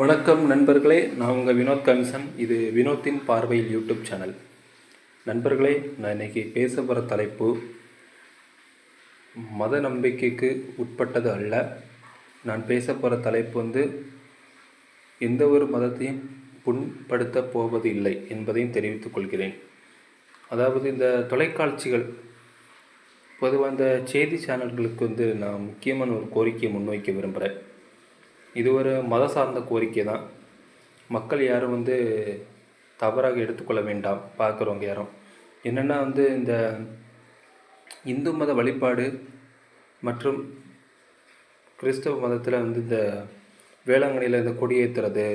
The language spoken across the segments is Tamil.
வணக்கம் நண்பர்களே நான் உங்கள் வினோத் கமிஷன் இது வினோத்தின் பார்வையில் யூடியூப் சேனல். நண்பர்களே நான் இன்னைக்கு பேச போகிற தலைப்பு மத நம்பிக்கைக்கு உட்பட்டது அல்ல. நான் பேச போகிற தலைப்பு வந்து எந்த ஒரு மதத்தையும் புண்படுத்த போவது இல்லை என்பதையும் தெரிவித்துக் கொள்கிறேன். அதாவது இந்த தொலைக்காட்சிகள் பொதுவாக இந்த செய்தி சேனல்களுக்கு வந்து நான் முக்கியமான ஒரு கோரிக்கையை முன்வைக்க விரும்புகிறேன் இது ஒரு மத சார்ந்த கோரிக்கை தான். மக்கள் யாரும் வந்து தவறாக எடுத்துக்கொள்ள வேண்டாம். பார்க்குறவங்க யாரும். என்னென்னா வந்து இந்த இந்து மத வழிபாடு மற்றும் கிறிஸ்தவ மதத்தில் வந்து இந்த வேளாங்கண்ணியில் இந்த கொடியேற்றுறது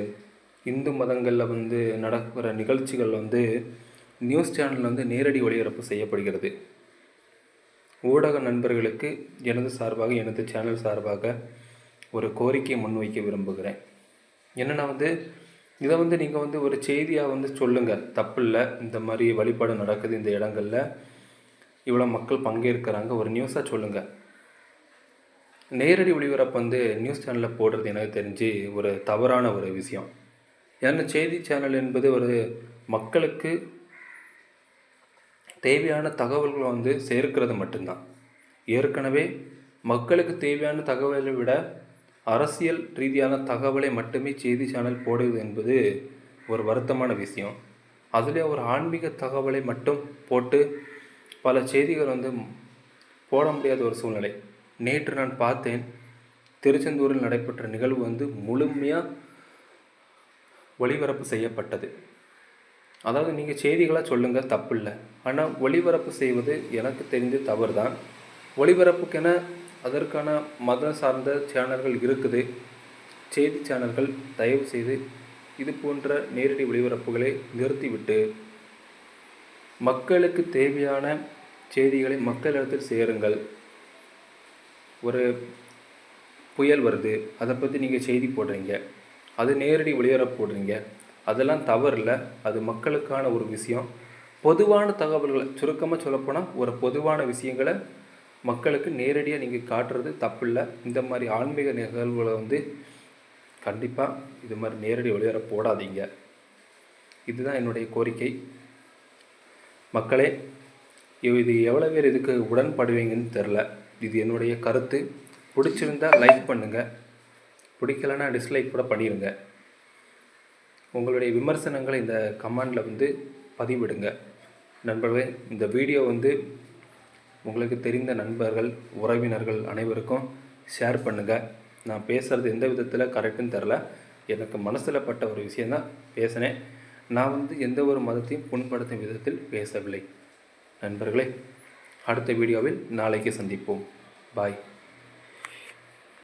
இந்து மதங்களில் வந்து நடக்கிற நிகழ்ச்சிகள் வந்து நியூஸ் சேனலில் வந்து நேரடி ஒளிபரப்பு செய்யப்படுகிறது. ஊடக நண்பர்களுக்கு எனது சார்பாக எனது சேனல் சார்பாக ஒரு கோரிக்கையை முன்வைக்க விரும்புகிறேன். என்னென்னா வந்து இதை வந்து நீங்கள் வந்து ஒரு செய்தியாக வந்து சொல்லுங்கள் தப்பில்லை இந்த மாதிரி வழிபாடு நடக்குது இந்த இடங்களில். இவ்வளோ மக்கள் பங்கேற்கிறாங்க ஒரு நியூஸாக சொல்லுங்கள் நேரடி ஒளிபரப்பு வந்து நியூஸ் சேனலில் போடுறது எனக்கு தெரிஞ்சு ஒரு தவறான ஒரு விஷயம். ஏன்னா செய்தி சேனல் என்பது ஒரு மக்களுக்கு தேவையான தகவல்களை வந்து சேர்க்கிறது மட்டும்தான். ஏற்கனவே மக்களுக்கு தேவையான தகவலை விட அரசியல் ரீதியான தகவலை மட்டுமே செய்தி சேனல் போடுவது என்பது ஒரு வருத்தமான விஷயம். அதிலே ஒரு ஆன்மீக தகவலை மட்டும் போட்டு பல செய்திகள் வந்து போட முடியாத ஒரு சூழ்நிலை. நேற்று நான் பார்த்தேன் திருச்செந்தூரில் நடைபெற்ற நிகழ்வு வந்து முழுமையாக ஒளிபரப்பு செய்யப்பட்டது. அதாவது நீங்கள் செய்திகளாக சொல்லுங்கள் தப்பு இல்லை ஆனால் ஒளிபரப்பு செய்வது எனக்கு தெரிஞ்ச தவறு தான் ஒளிபரப்புக்கென அதற்கான மத சார்ந்த சேனல்கள் இருக்குது. செய்தி சேனல்கள் தயவு செய்து இது போன்ற நேரடி ஒளிபரப்புகளை நிறுத்திவிட்டு மக்களுக்கு தேவையான செய்திகளை மக்களிடத்தில் சேருங்கள். ஒரு புயல் வருது அதை பற்றி நீங்கள் செய்தி போடுறீங்க அது நேரடி ஒளிபரப்பு போடுறீங்க அதெல்லாம் தவறில்ல அது மக்களுக்கான ஒரு விஷயம். பொதுவான தகவல்களை சுருக்கமாக சொல்லப்போனால் ஒரு பொதுவான விஷயங்களை மக்களுக்கு நேரடியாக நீங்கள் காட்டுறது தப்பில்லை. இந்த மாதிரி ஆன்மீக நிகழ்வுகளை வந்து கண்டிப்பாக இது மாதிரி நேரடி ஒளிபர போடாதீங்க. இதுதான் என்னுடைய கோரிக்கை. மக்களே இது எவ்வளோ பேர் இதுக்கு உடன்படுவீங்கன்னு தெரில இது என்னுடைய கருத்து. பிடிச்சிருந்தா லைக் பண்ணுங்கள் பிடிக்கலன்னா டிஸ்லைக் கூட பண்ணிடுங்க. உங்களுடைய விமர்சனங்களை இந்த கமெண்டில் வந்து பதிவிடுங்க. நண்பர்களே இந்த வீடியோ வந்து உங்களுக்கு தெரிந்த நண்பர்கள் உறவினர்கள் அனைவருக்கும் ஷேர் பண்ணுங்கள் நான் பேசுகிறது எந்த விதத்தில் கரெக்டுன்னு தெரில எனக்கு மனசில் பட்ட ஒரு விஷயந்தான் பேசினேன். நான் வந்து எந்த ஒரு மதத்தையும் புண்படுத்தும் விதத்தில் பேசவில்லை. நண்பர்களே அடுத்த வீடியோவில் நாளைக்கு சந்திப்போம். பாய்